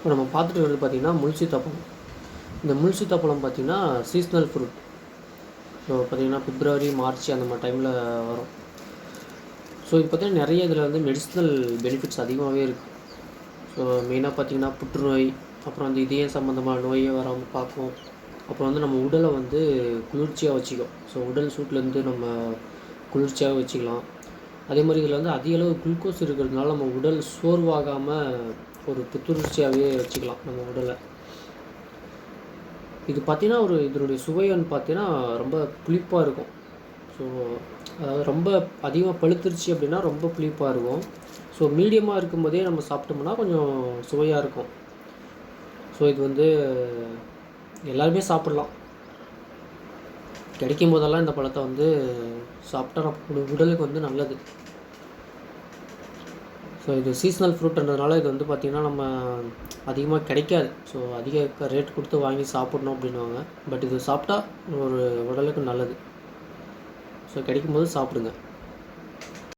இப்போ நம்ம பார்த்துட்டு இருக்கிறது பார்த்திங்கன்னா முல்சித்தாப்பழம். இந்த முல்சித்தாப்பழம் பார்த்திங்கன்னா சீஸ்னல் ஃப்ரூட் ஸோ பார்த்திங்கன்னா பிப்ரவரி மார்ச் அந்த மாதிரி டைமில் வரும். ஸோ இது பார்த்திங்கன்னா நிறைய இதில் வந்து மெடிசினல் பெனிஃபிட்ஸ் அதிகமாகவே இருக்குது ஸோ மெயினாக பார்த்திங்கன்னா புற்றுநோய் அப்புறம் அந்த இதயம் சம்மந்தமான நோயே வராமல் பார்க்கும். அப்புறம் வந்து நம்ம உடலை வந்து குளிர்ச்சியாக வச்சுக்கும். ஸோ உடல் சூட்லேருந்து நம்ம குளிர்ச்சியாக வச்சுக்கலாம். அதே மாதிரி இதில் வந்து அதிக அளவு குளுக்கோஸ் இருக்கிறதுனால நம்ம உடல் சோர்வாகாமல் ஒரு புத்துணர்ச்சியாகவே வச்சுக்கலாம் நம்ம உடலை. இது பார்த்தீங்கன்னா ஒரு இதனுடைய சுவைன்னு பார்த்தீங்கன்னா ரொம்ப புளிப்பாக இருக்கும். ஸோ அதாவது ரொம்ப அதிகமாக பழுத்துருச்சு அப்படின்னா ரொம்ப புளிப்பாக இருக்கும். ஸோ மீடியமாக இருக்கும்போதே நம்ம சாப்பிட்டோம்னா கொஞ்சம் சுவையாக இருக்கும். ஸோ இது வந்து எல்லாருமே சாப்பிட்லாம். கிடைக்கும் போதெல்லாம் இந்த பழத்தை வந்து சாப்பிட்டா நம்ம உடலுக்கு வந்து நல்லது. ஸோ இது சீஸ்னல் ஃப்ரூட்ன்றதுனால இது வந்து பார்த்திங்கன்னா நம்ம அதிகமாக கிடைக்காது. ஸோ அதிக ரேட் கொடுத்து வாங்கி சாப்பிட்ணும் அப்படின்னுவாங்க. பட் இது சாப்பிட்டா ஒரு உடலுக்கு நல்லது. ஸோ கிடைக்கும்போது சாப்பிடுங்க.